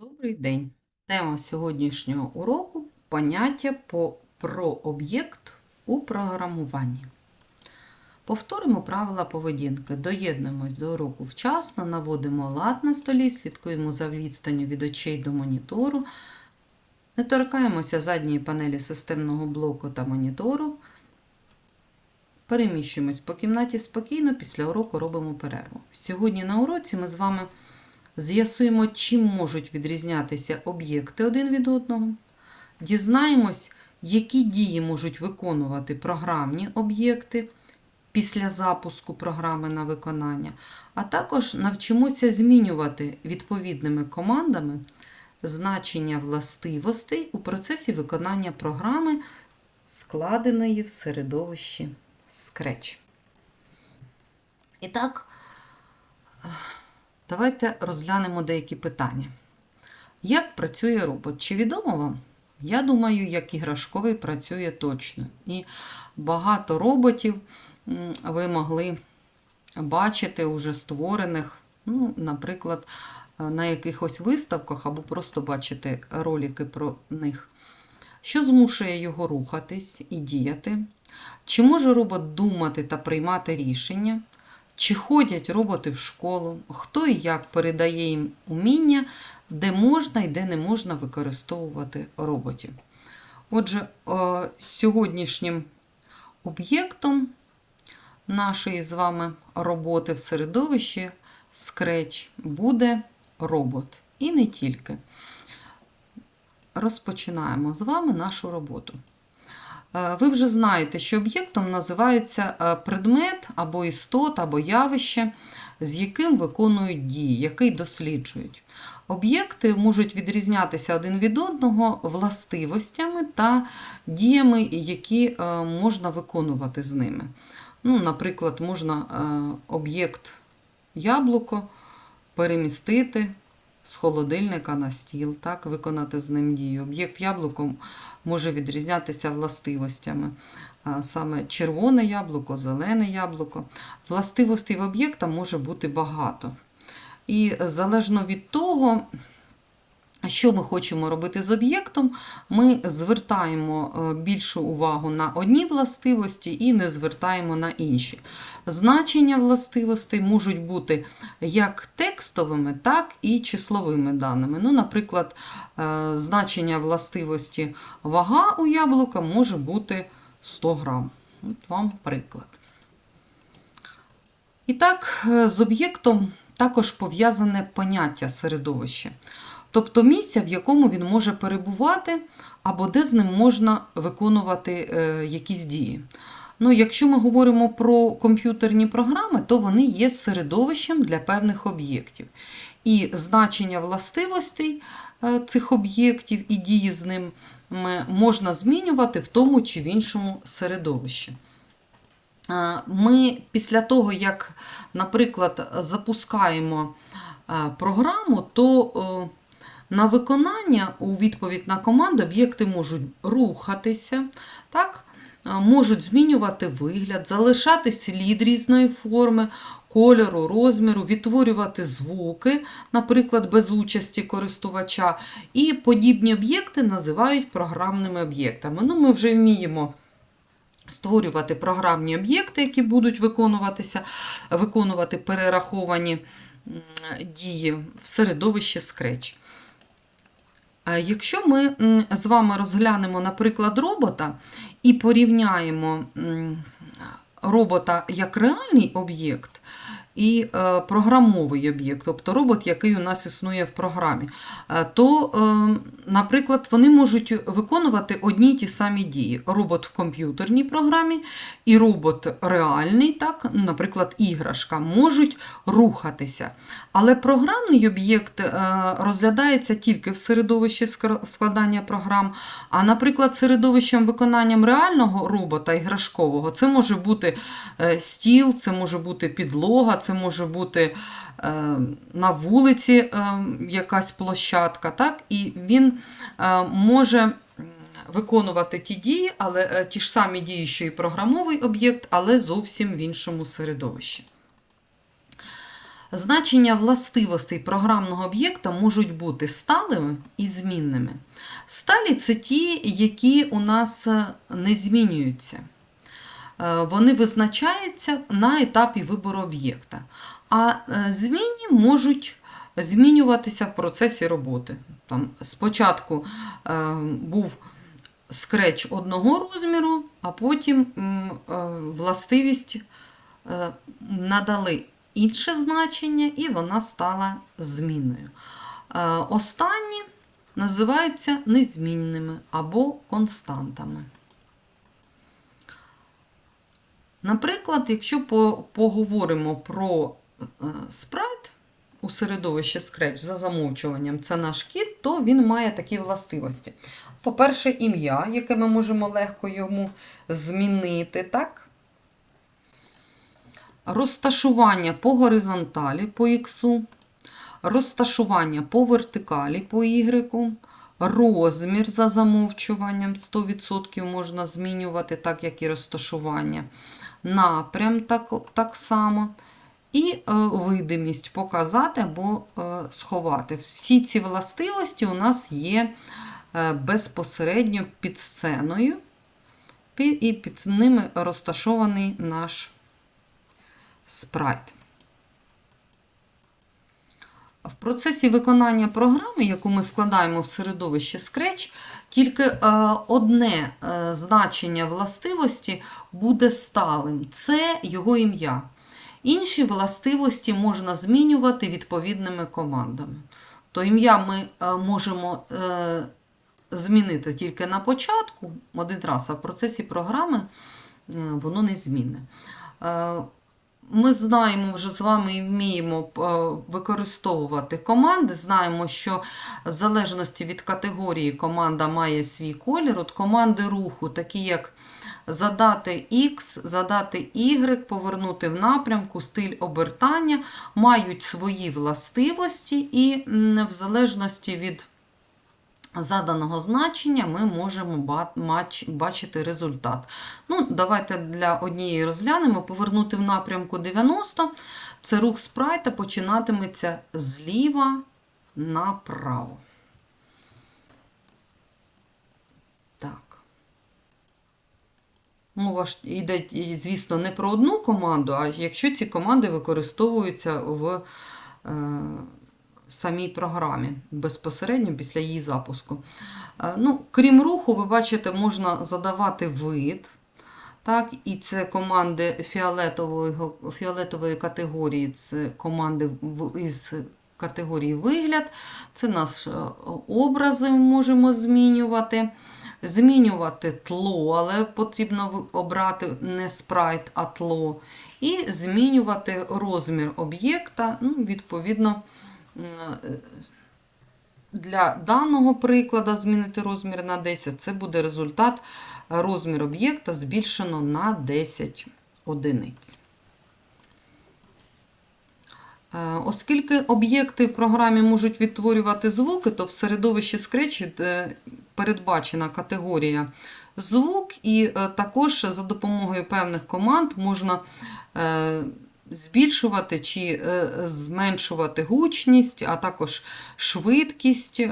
Добрий день! Тема сьогоднішнього уроку поняття по, про об'єкт у програмуванні. Повторимо правила поведінки. Доєднуємось до уроку вчасно, наводимо лад на столі, слідкуємо за відстанню від очей до монітору, не торкаємося задньої панелі системного блоку та монітору. Переміщуємось по кімнаті спокійно, після уроку робимо перерву. Сьогодні на уроці ми з вами з'ясуємо, чим можуть відрізнятися об'єкти один від одного. Дізнаємось, які дії можуть виконувати програмні об'єкти після запуску програми на виконання, а також навчимося змінювати відповідними командами значення властивостей у процесі виконання програми, складеної в середовищі Scratch. І так, Давайте розглянемо деякі питання. Як працює робот? Чи відомо вам? Я думаю, як іграшковий працює точно. І багато роботів ви могли бачити уже створених, ну, наприклад, на якихось виставках або просто бачити ролики про них. Що змушує його рухатись і діяти? Чи може робот думати та приймати рішення? Чи ходять роботи в школу, хто і як передає їм уміння, де можна і де не можна використовувати роботів. Отже, сьогоднішнім об'єктом нашої з вами роботи в середовищі Scratch буде робот. І не тільки. Розпочинаємо з вами нашу роботу. Ви вже знаєте, що об'єктом називається предмет або істот, або явище, з яким виконують дії, який досліджують. Об'єкти можуть відрізнятися один від одного властивостями та діями, які можна виконувати з ними. Ну, Наприклад, можна об'єкт яблуко перемістити з холодильника на стіл, так, виконати з ним дію. Об'єкт яблуком може відрізнятися властивостями. Саме червоне яблуко, зелене яблуко. Властивостей в об'єкта може бути багато. І залежно від того, що ми хочемо робити з об'єктом, ми звертаємо е, більшу увагу на одні властивості і не звертаємо на інші. Значення властивостей можуть бути як текстовими, так і числовими даними. Ну, Наприклад, е, значення властивості вага у яблука може бути 100 грам. От вам приклад. І так, е, з об'єктом також пов'язане поняття середовища тобто місця, в якому він може перебувати, або де з ним можна виконувати е, якісь дії. Ну, Якщо ми говоримо про комп'ютерні програми, то вони є середовищем для певних об'єктів. І значення властивостей е, цих об'єктів і дії з ним можна змінювати в тому чи в іншому середовищі. Е, ми після того, як, наприклад, запускаємо програму, то на виконання у відповідь на команду об'єкти можуть рухатися, так? можуть змінювати вигляд, залишати слід різної форми, кольору, розміру, відтворювати звуки, наприклад, без участі користувача. І подібні об'єкти називають програмними об'єктами. Ну, Ми вже вміємо. Створювати програмні об'єкти, які будуть виконуватися, виконувати перераховані дії в середовищі Scratch. Якщо ми з вами розглянемо, наприклад, робота і порівняємо робота як реальний об'єкт, і е, програмовий об'єкт, тобто робот, який у нас існує в програмі, е, то, е, наприклад, вони можуть виконувати одні й ті самі дії. Робот в комп'ютерній програмі і робот реальний, так, наприклад, іграшка, можуть рухатися. Але програмний об'єкт розглядається тільки в середовищі складання програм. А, наприклад, середовищем виконанням реального робота іграшкового це може бути стіл, це може бути підлога це може бути е, на вулиці е, якась площадка, так? і він е, може виконувати ті дії, але ті ж самі дії, що і програмовий об'єкт, але зовсім в іншому середовищі. Значення властивостей програмного об'єкта можуть бути сталими і змінними. Сталі це ті, які у нас не змінюються. Е, Вони визначаються на етапі вибору об'єкта. А е, змінні можуть змінюватися в процесі роботи. Там спочатку е, був скреч одного розміру, а потім властивість надали інше значення, і вона стала змінною. Останні називаються незмінними або константами. Наприклад, якщо поговоримо про е, спрайт у середовищі Scratch за замовчуванням, це наш кіт, то він має такі властивості. По-перше, ім'я, яке ми можемо легко йому змінити, так? Розташування по горизонталі по X, розташування по вертикалі по Y, розмір за замовчуванням 100% можна змінювати, так як і розташування, напрям так, так само. І е, видимість показати або е, сховати. Всі ці властивості у нас є е, безпосередньо під сценою, і під ними розташований наш спрайт. В процесі виконання програми, яку ми складаємо в середовищі Scratch, тільки е, одне е, значення властивості буде сталим це його ім'я. Інші властивості можна змінювати відповідними командами. То ім'я ми е, можемо змінити тільки на початку один раз, а в процесі програми воно не змінне. Ми знаємо вже з вами і вміємо е, використовувати команди. Знаємо, що в залежності від категорії команда має свій колір. От команди руху, такі як задати X, задати Y, повернути в напрямку, стиль обертання, мають свої властивості, і в залежності від заданого значення ми можемо бачити результат. Ну, Давайте для однієї розглянемо. Повернути в напрямку 90. Це рух спрайта починатиметься зліва направо. Так. Мова ж йде, звісно, не про одну команду, а якщо ці команди використовуються в е, самій програмі безпосередньо після її запуску. Е, ну, крім руху, ви бачите, можна задавати вид. Так, і це команди фіолетової, фіолетової категорії, це команди із категорії вигляд. Це наші образи ми можемо змінювати. Змінювати тло, але потрібно обрати не спрайт, а тло. І змінювати розмір об'єкта, ну, відповідно, е, для даного прикладу змінити розмір на 10, це буде результат розмір об'єкта збільшено на 10 одиниць. Е, Оскільки об'єкти в програмі можуть відтворювати звуки, то в середовищі Scratch е, передбачена категорія звук, і е, також за допомогою певних команд можна е, збільшувати чи е, зменшувати гучність, а також швидкість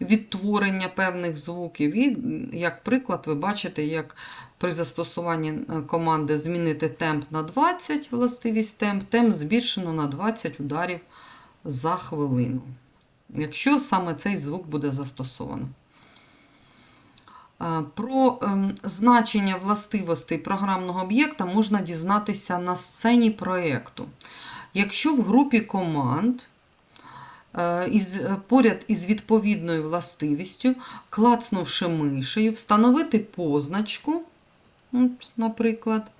відтворення певних звуків. І, як приклад, ви бачите, як при застосуванні е, команди змінити темп на 20, властивість темп, темп збільшено на 20 ударів за хвилину. Якщо саме цей звук буде застосовано. Про ем, значення властивостей програмного об'єкта можна дізнатися на сцені проєкту. Якщо в групі команд е, із, е, поряд із відповідною властивістю, клацнувши мишею, встановити позначку, наприклад,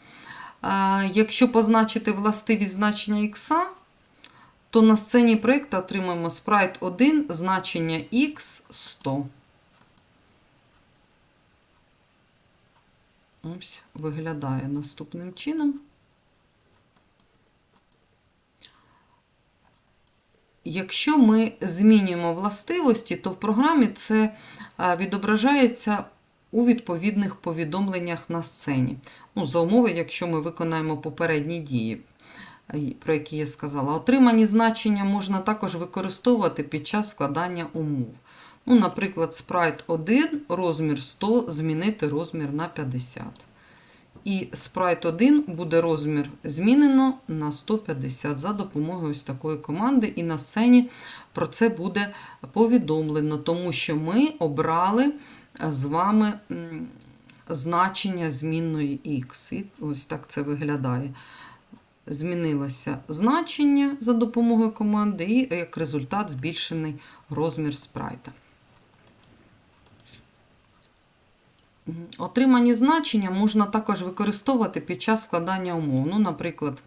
е, якщо позначити властивість значення ікса, то на сцені проєкту отримаємо спрайт 1 значення Х100. Ось виглядає наступним чином. Якщо ми змінюємо властивості, то в програмі це е, відображається у відповідних повідомленнях на сцені. Ну, за умови, якщо ми виконаємо попередні дії. е, про які я сказала. Отримані значення можна також використовувати під час складання умов. Ну, Наприклад, спрайт 1, розмір 100, змінити розмір на 50. І спрайт 1 буде розмір змінено на 150 за допомогою ось такої команди. І на сцені про це буде повідомлено, тому що ми обрали з вами значення змінної X. І ось так це виглядає. Змінилося значення за допомогою команди, і як результат збільшений розмір спрайта. Отримані значення можна також використовувати під час складання умов. Ну, наприклад,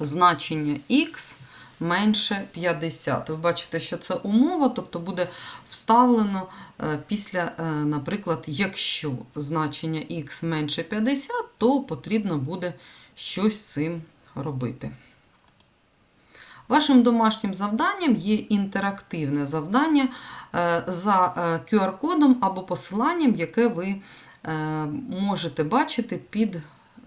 значення х менше 50. Ви бачите, що це умова, тобто буде вставлено е, після, е, наприклад, якщо значення х менше 50, то потрібно буде щось з цим робити. Вашим домашнім завданням є інтерактивне завдання е, за е, QR-кодом або посиланням, яке ви е, можете бачити під е,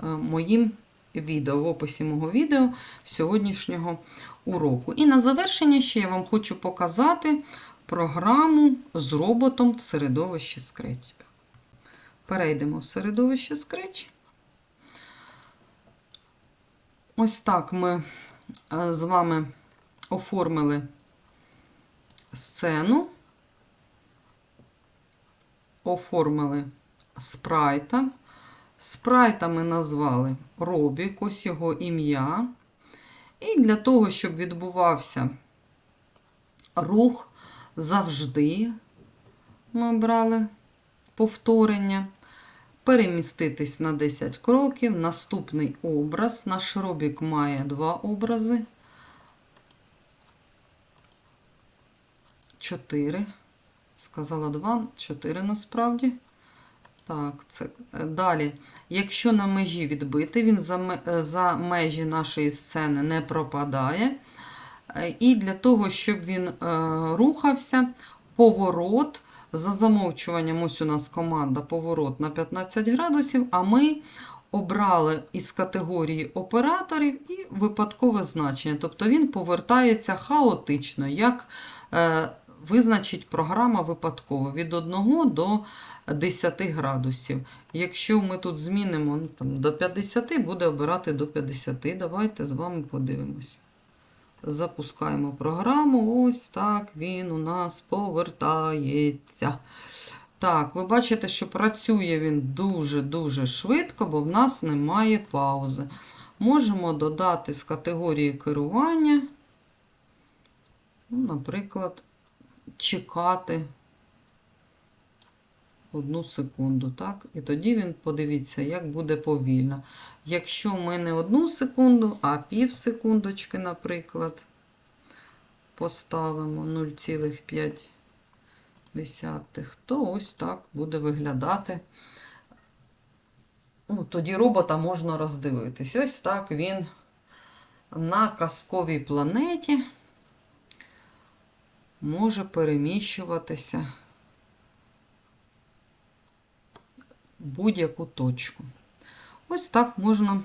моїм відео, в описі мого відео сьогоднішнього уроку. І на завершення ще я вам хочу показати програму з роботом в середовищі Scratch. Перейдемо в середовище Scratch. Ось так ми е, з вами оформили сцену, оформили спрайта. Спрайта ми назвали Робік, ось його ім'я. І для того, щоб відбувався рух завжди, ми брали повторення переміститись на 10 кроків. Наступний образ. Наш робік має два образи. 4. Сказала 2, 4 насправді. Так, це далі. Якщо на межі відбити, він за, за межі нашої сцени не пропадає. Е, І для того, щоб він е, рухався, поворот за замовчуванням, ось у нас команда поворот на 15 градусів, а ми обрали із категорії операторів і випадкове значення. Тобто він повертається хаотично, як е, визначить програма випадково від 1 до 10 градусів. Якщо ми тут змінимо ну, там, до 50, буде обирати до 50. Давайте з вами подивимось. Запускаємо програму. Ось так він у нас повертається. Так, ви бачите, що працює він дуже-дуже швидко, бо в нас немає паузи. Можемо додати з категорії керування, ну, наприклад, чекати одну секунду. так? І тоді він подивіться, як буде повільно. Якщо ми не одну секунду, а пів секундочки, наприклад, поставимо 0,5, то ось так буде виглядати. Ну, тоді робота можна роздивитись. Ось так він на казковій планеті може переміщуватися в будь-яку точку. Ось так можна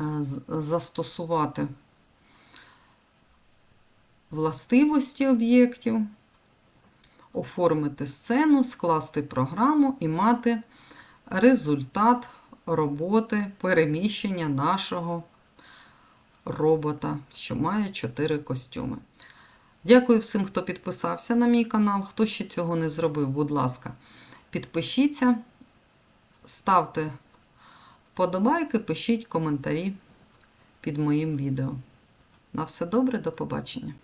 е, застосувати властивості об'єктів, оформити сцену, скласти програму і мати результат роботи переміщення нашого робота, що має 4 костюми. Дякую всім, хто підписався на мій канал. Хто ще цього не зробив, будь ласка, підпишіться, ставте вподобайки, пишіть коментарі під моїм відео. На все добре, до побачення!